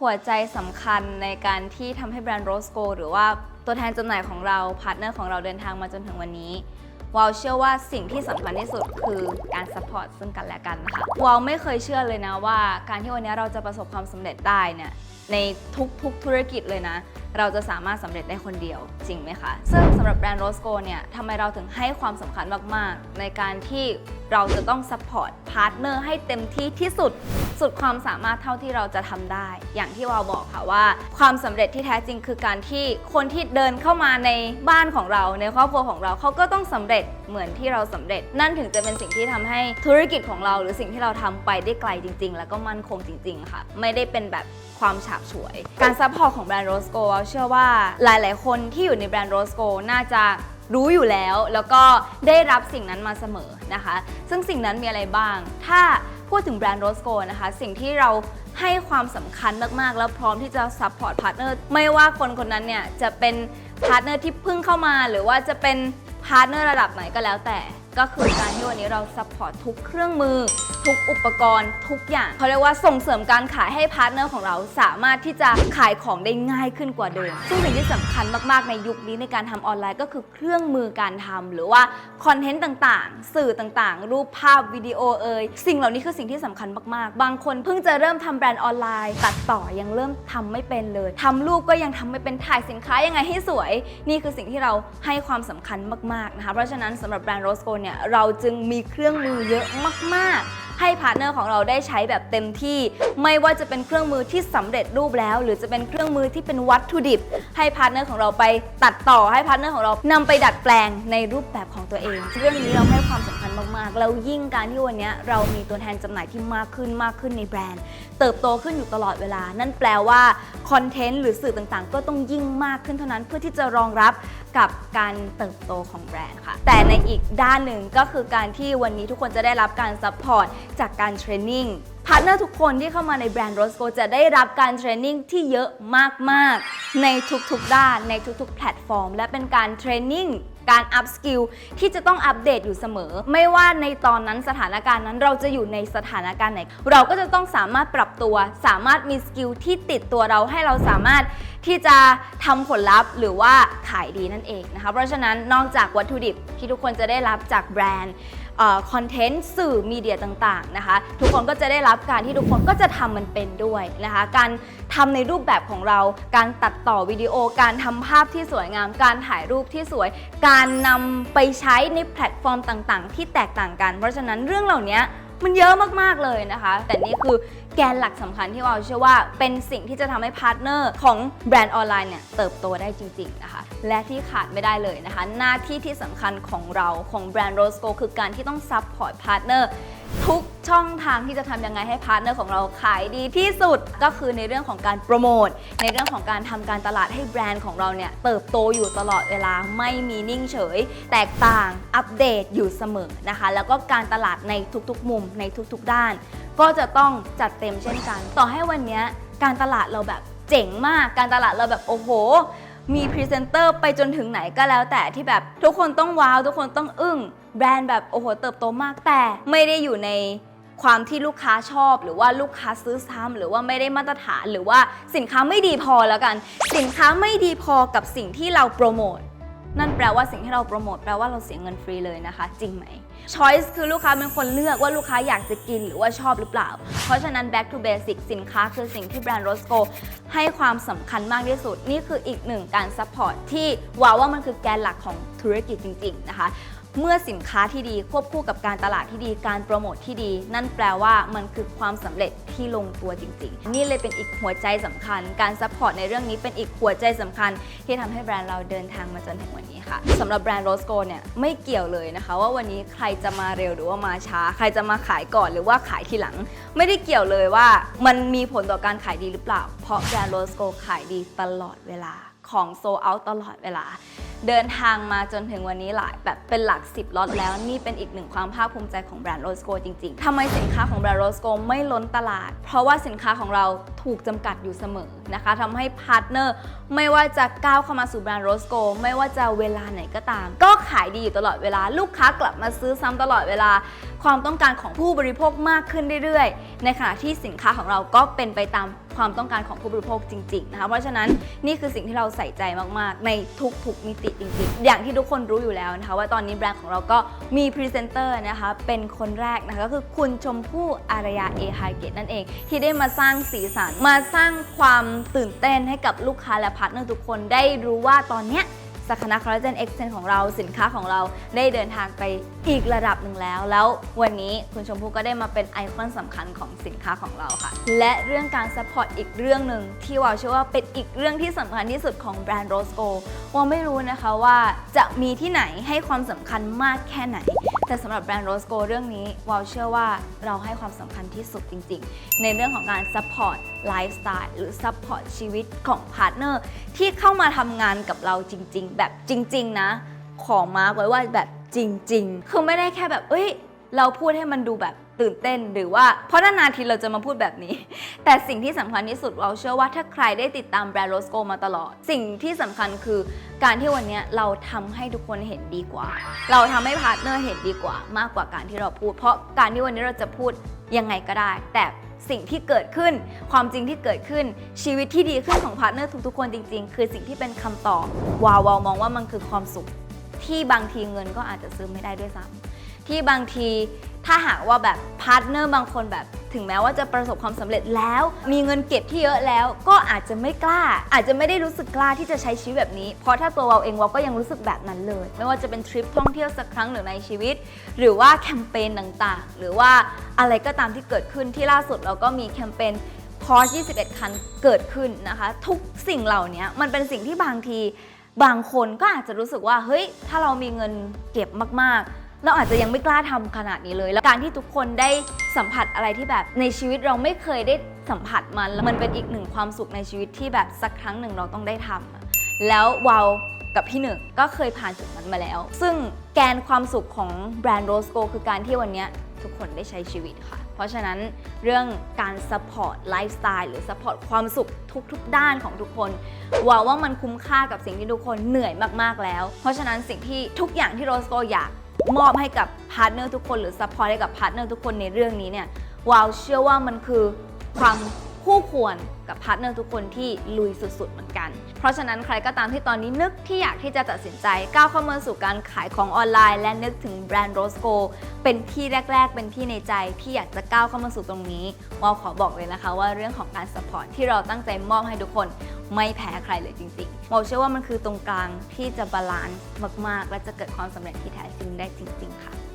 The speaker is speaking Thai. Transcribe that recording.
หัวใจสำคัญในการที่ทำให้แบรนด์โรสโกหรือว่าตัวแทนจำหน่ายของเราพาร์ทเนอร์ของเราเดินทางมาจนถึงวันนี้วาวเชื่อว่าสิ่งที่สำคัญที่สุดคือการซัพพอร์ตซึ่งกันและกันนะคะวาวไม่เคยเชื่อเลยนะว่า การที่วันนี้เราจะประสบความสำเร็จได้เนี่ยในทุกๆธุรกิจเลยนะ เราจะสามารถสำเร็จได้คนเดียวจริงไหมคะ ซึ่งสำหรับแบรนด์โรสโกเนี่ยทำไมเราถึงให้ความสำคัญมาก ๆ ในการที่เราจะต้องซัพพอร์ตพาร์ทเนอร์ให้เต็มที่ที่สุด สุดความสามารถเท่าที่เราจะทำได้ อย่างที่วาวบอกค่ะว่า ความสำเร็จที่แท้จริงคือการที่คนที่เดินเข้ามาในบ้านของเราในครอบครัวของเราเขาก็ต้องสำเร็จเหมือนที่เราสำเร็จ นั่นถึงจะเป็นสิ่งที่ทำให้ธุรกิจของเรา หรือสิ่งที่เราทำไปได้ไกลจริง ๆ แล้วก็มั่นคงจริง ๆ ค่ะ ไม่ได้เป็นแบบ ความฉาบฉวย การซัพพอร์ตของแบรนด์โรสโกเชื่อว่าหลาย ๆ คนที่อยู่ในแบรนด์โรสโกน่าจะรู้อยู่แล้ว แล้วก็ได้รับสิ่งนั้นมาเสมอนะคะ ซึ่งสิ่งนั้นมีอะไรบ้าง ถ้าพูดถึงแบรนด์โรสโกนะคะ สิ่งที่เราให้ความสำคัญมาก ๆ แล้วพร้อมที่จะซัพพอร์ตพาร์ทเนอร์ไม่ว่าคนคนนั้นเนี่ยจะเป็นพาร์ทเนอร์ที่เพิ่งเข้ามา หรือว่าจะเป็นพาร์ทเนอร์ระดับไหนก็แล้วแต่ ก็คือการที่วันนี้เราซัพพอร์ตทุกเครื่องมือ ทุกอุปกรณ์ ทุกอย่างเขาเรียกว่าส่งเสริมการขายให้พาร์ทเนอร์ของเราสามารถที่จะขายของได้ง่ายขึ้นกว่าเดิม ซึ่งสิ่งที่สำคัญมากๆในยุคนี้ในการทำออนไลน์ก็คือเครื่องมือการทำหรือว่าคอนเทนต์ต่างๆ สื่อต่างๆ รูปภาพวิดีโอเอ่ยสิ่งเหล่านี้คือสิ่งที่สำคัญมากๆ บางคนเพิ่งจะเริ่มทำแบรนด์ออนไลน์ ตัดต่อยังเริ่มทำไม่เป็นเลยทำรูปก็ยังทำไม่เป็นถ่ายสินค้ายังไงให้สวย นี่คือสิ่งที่เราให้ความสำคัญมากๆนะคะเพราะฉะนั้นสำหรับแบรนด์โรสโกเนี่ยเราจึงมีเครื่องมือเยอะมาก ๆให้พาร์ทเนอร์ของเราได้ใช้แบบเต็มที่ ไม่ว่าจะเป็นเครื่องมือที่สำเร็จรูปแล้ว หรือจะเป็นเครื่องมือที่เป็นวัตถุดิบ ให้พาร์ทเนอร์ของเราไปตัดต่อให้พาร์ทเนอร์ของเรานำไปดัดแปลงในรูปแบบของตัวเอง เรื่องนี้เราให้ความสำคัญ มากๆ แล้วยิ่งการที่วันนี้เรามีตัวแทนจำหน่ายที่มากขึ้นมากขึ้นในแบรนด์ เติบโตขึ้นอยู่ตลอดเวลา นั่นแปลว่าคอนเทนต์หรือสื่อต่างๆ ก็ต้องยิ่งมากขึ้นเท่านั้นเพื่อที่จะรองรับกับการเติบโตของแบรนด์ค่ะ แต่ในอีกด้านหนึ่งก็คือการที่วันนี้ทุกคนจะได้รับการซัพพอร์ตจากการเทรนนิ่งพาร์ทเนอร์ทุกคนที่เข้ามาในแบรนด์โรสโกจะได้รับการเทรนนิ่งที่เยอะมาก ๆ ในทุกๆด้านในทุกๆ แพลตฟอร์ม และเป็นการเทรนนิ่ง การอัพสกิลที่จะต้องอัปเดตอยู่เสมอ ไม่ว่าในตอนนั้นสถานการณ์นั้นเราจะอยู่ในสถานการณ์ไหน เราก็จะต้องสามารถปรับตัว สามารถมีสกิลที่ติดตัวเราให้เราสามารถที่จะทำผลลัพธ์หรือว่าขายดีนั่นเองนะคะเพราะฉะนั้นนอกจากวัตถุดิบที่ทุกคนจะได้รับจากแบรนด์ คอนเทนต์สื่อมีเดียต่างๆนะคะทุกคนก็จะได้รับการที่ทุกคนก็จะทำมันเป็นด้วยนะคะการทำในรูปแบบของเราการตัดต่อวิดีโอ การทำภาพที่สวยงาม การถ่ายรูปที่สวย การนำไปใช้ในแพลตฟอร์มต่างๆ ที่แตกต่างกัน เพราะฉะนั้นเรื่องเหล่านี้ มันเยอะมากๆเลยนะคะ แต่นี่คือแกนหลักสำคัญที่เราเชื่อว่าเป็นสิ่งที่จะทำให้พาร์ทเนอร์ของแบรนด์ออนไลน์เนี่ยเติบโตได้จริงๆนะคะ และที่ขาดไม่ได้เลยนะคะ หน้าที่ที่สำคัญของเราของแบรนด์โรสโกคือการที่ต้องซัพพอร์ตพาร์ทเนอร์ ทุกช่องทางที่จะทำยังไงให้พาร์ทเนอร์ของเราขายดีที่สุดก็คือในเรื่องของการโปรโมทในเรื่องของการทำการตลาดให้แบรนด์ของเราเนี่ยเติบโตอยู่ตลอดเวลาไม่มีนิ่งเฉย แตกต่างอัปเดตอยู่เสมอนะคะ แล้วก็การตลาดในทุกๆ มุมในทุกๆด้าน ก็จะต้องจัดเต็มเช่นกัน ต่อให้วันนี้การตลาดเราแบบเจ๋งมาก การตลาดเราแบบโอ้โห มีพรีเซนเตอร์ไปจนถึงไหนก็แล้วแต่ที่แบบทุกคนต้องว้าว ทุกคนต้องอึ้ง แบรนด์แบบโอ้โหเติบโตมากแต่ ไม่ได้อยู่ในความที่ลูกค้าชอบ หรือว่าลูกค้าซื้อซ้ำหรือว่าไม่ได้มาตรฐาน หรือว่าสินค้าไม่ดีพอแล้วกัน สินค้าไม่ดีพอกับสิ่งที่เราโปรโมท นั่นแปลว่าสิ่งที่เราโปรโมทแปลว่าเราเสียเงินฟรีเลยนะคะ จริงไหม Choice คือลูกค้าเป็นคนเลือกว่าลูกค้าอยากจะกินหรือว่าชอบหรือเปล่า เพราะฉะนั้น back to basic สินค้าคือสิ่งที่แบรนด์ r o s c o ให้ความสำคัญมากที่สุด นี่คืออีกหนึ่งการซัพพอร์ตที่ว่าว่ามันคือแกนหลักของธุรกิจจริง ๆ นะคะ เมื่อสินค้าที่ดีควบคู่กับการตลาดที่ดีการโปรโมทที่ดี นั่นแปลว่ามันคือความสำเร็จที่ลงตัวจริง ๆ นี่เลยเป็นอีกหัวใจสำคัญ การซัพพอร์ตในเรื่องนี้เป็นอีกหัวใจสำคัญ ที่ทำให้แบรนด์เราเดินทางมาจนถึงวันนี้ค่ะสำหรับแบรนด์โรสโกเนี่ยไม่เกี่ยวเลยนะคะ ว่าวันนี้ใครจะมาเร็วหรือว่ามาช้า ใครจะมาขายก่อนหรือว่าขายทีหลัง ไม่ได้เกี่ยวเลยว่ามันมีผลต่อการขายดีหรือเปล่า เพราะแบรนด์โรสโกขายดีตลอดเวลาของโซเอาตลอดเวลา เดินทางมาจนถึงวันนี้หลายแบบเป็นหลัก 10ล็อตแล้วนี่เป็นอีกหนึ่งความภาคภูมิใจของแบรนด์โรสโกจริงๆทำไมสินค้าของแบรนด์โรสโกไม่ล้นตลาด เพราะว่าสินค้าของเรา ถูกจำกัดอยู่เสมอนะคะทำให้พาร์ทเนอร์ไม่ว่าจะก้าวเข้ามาสู่แบรนด์โรสโกไม่ว่าจะเวลาไหนก็ตาม ก็ขายดีอยู่ตลอดเวลา ลูกค้ากลับมาซื้อซ้ำตลอดเวลา ความต้องการของผู้บริโภคมากขึ้นเรื่อยๆ ในขณะที่สินค้าของเราก็เป็นไปตามความต้องการของผู้บริโภคจริงๆ นะคะ เพราะฉะนั้นนี่คือสิ่งที่เราใส่ใจมากๆ ในทุกๆมิติจริงๆ อย่างที่ทุกคนรู้อยู่แล้วนะคะ ว่าตอนนี้แบรนด์ของเราก็มีพรีเซนเตอร์นะคะ เป็นคนแรกนะคะก็คือคุณชมพู่อารยาเอไฮเกตนั่นเอง ที่ได้มาสร้างสีสันมาสร้างความตื่นเต้นให้กับลูกค้าและพาร์ทเนอร์ทุกคนได้รู้ว่าตอนเนี้ยสักคณะคอลลาเจนเอ็กเซนของเราสินค้าของเราได้เดินทางไปอีกระดับหนึ่งแล้ว แล้ววันนี้คุณชมพู่ก็ได้มาเป็นไอคอนสำคัญของสินค้าของเราค่ะ และเรื่องการซัพพอร์ตอีกเรื่องหนึ่งที่วาวเชื่อว่าเป็นอีกเรื่องที่สำคัญที่สุดของแบรนด์โรสโกวาวไม่รู้นะคะว่าจะมีที่ไหนให้ความสำคัญมากแค่ไหน แต่สำหรับแบรนด์โรสโกเรื่องนี้วาวเชื่อว่าเราให้ความสำคัญที่สุดจริงๆ ในเรื่องของการซัพพอร์ตไลฟ์สไตล์หรือซัพพอร์ตชีวิตของพาร์ทเนอร์ที่เข้ามาทำงานกับเราจริง ๆ แบบจริง ๆ นะ ขอมาร์กไว้ว่าแบบจริง ๆ คือไม่ได้แค่แบบเอ้ย เราพูดให้มันดูแบบตื่นเต้นหรือว่าเพราะนานๆทีเราจะมาพูดแบบนี้ แต่สิ่งที่สำคัญที่สุดเราเชื่อว่าถ้าใครได้ติดตามแบรนด์โรสโกมาตลอด สิ่งที่สำคัญคือการที่วันนี้เราทำให้ทุกคนเห็นดีกว่า เราทำให้พาร์ทเนอร์เห็นดีกว่ามากกว่าการที่เราพูด เพราะการที่วันนี้เราจะพูดยังไงก็ได้ แต่สิ่งที่เกิดขึ้น ความจริงที่เกิดขึ้นชีวิตที่ดีขึ้นของพาร์ทเนอร์ทุกๆคนจริง ๆ คือสิ่งที่เป็นคำตอบวาวาวมองว่ามันคือความสุขที่บางทีเงินก็อาจจะซื้อไม่ได้ด้วยซ้ำ ที่บางทีถ้าหากว่าแบบพาร์ทเนอร์บางคนแบบ ถึงแม้ว่าจะประสบความสำเร็จแล้ว มีเงินเก็บที่เยอะแล้ว ก็อาจจะไม่กล้า อาจจะไม่ได้รู้สึกกล้าที่จะใช้ชีวิตแบบนี้ เพราะถ้าตัวเราเองเราก็ยังรู้สึกแบบนั้นเลย ไม่ว่าจะเป็นทริปท่องเที่ยวสักครั้งหนึ่งในชีวิต หรือว่าแคมเปญต่างๆ หรือว่าอะไรก็ตามที่เกิดขึ้นที่ล่าสุดเราก็มีแคมเปญ Porsche 21 คันเกิดขึ้นนะคะ ทุกสิ่งเหล่านี้มันเป็นสิ่งที่บางที บางคนก็อาจจะรู้สึกว่าเฮ้ยถ้าเรามีเงินเก็บมากๆ เราอาจจะยังไม่กล้าทำขนาดนี้เลย แล้วการที่ทุกคนได้สัมผัสอะไรที่แบบในชีวิตเราไม่เคยได้สัมผัสมันแล้วมันเป็นอีกหนึ่งความสุขในชีวิตที่แบบสักครั้งหนึ่งเราต้องได้ทำอะแล้ววาวกับพี่หนึ่งก็เคยผ่านจุดนั้นมาแล้ว ซึ่งแกนความสุขของแบรนด์โรสโกคือการที่วันนี้ทุกคนได้ใช้ชีวิตค่ะ เพราะฉะนั้นเรื่องการซัพพอร์ตไลฟ์สไตล์หรือซัพพอร์ตความสุขทุกๆ ด้านของทุกคนว่าว่ามันคุ้มค่ากับสิ่งที่ทุกคนเหนื่อยมากๆแล้ว เพราะฉะนั้นสิ่งที่ทุกอย่างที่โรสโกอยาก มอบให้กับพาร์ทเนอร์ทุกคนหรือซัพพอร์ตให้กับพาร์ทเนอร์ทุกคนในเรื่องนี้เนี่ยวาวเชื่อว่ามันคือความ คู่ควรกับพาร์ทเนอร์ทุกคนที่ลุยสุดๆเหมือนกัน เพราะฉะนั้นใครก็ตามที่ตอนนี้นึกที่อยากที่จะตัดสินใจก้าวเข้ามาสู่การขายของออนไลน์ และนึกถึงแบรนด์โรสโกเป็นที่แรก ๆ เป็นที่ในใจที่อยากจะก้าวเข้ามาสู่ตรงนี้วาวขอบอกเลยนะคะ ว่าเรื่องของการสปอร์ตที่เราตั้งใจมอบให้ทุกคนไม่แพ้ใครเลยจริงๆโมเชื่อว่ามันคือตรงกลางที่จะบาลานซ์มากๆ และจะเกิดความสำเร็จที่แท้จริงได้จริง ๆ ค่ะ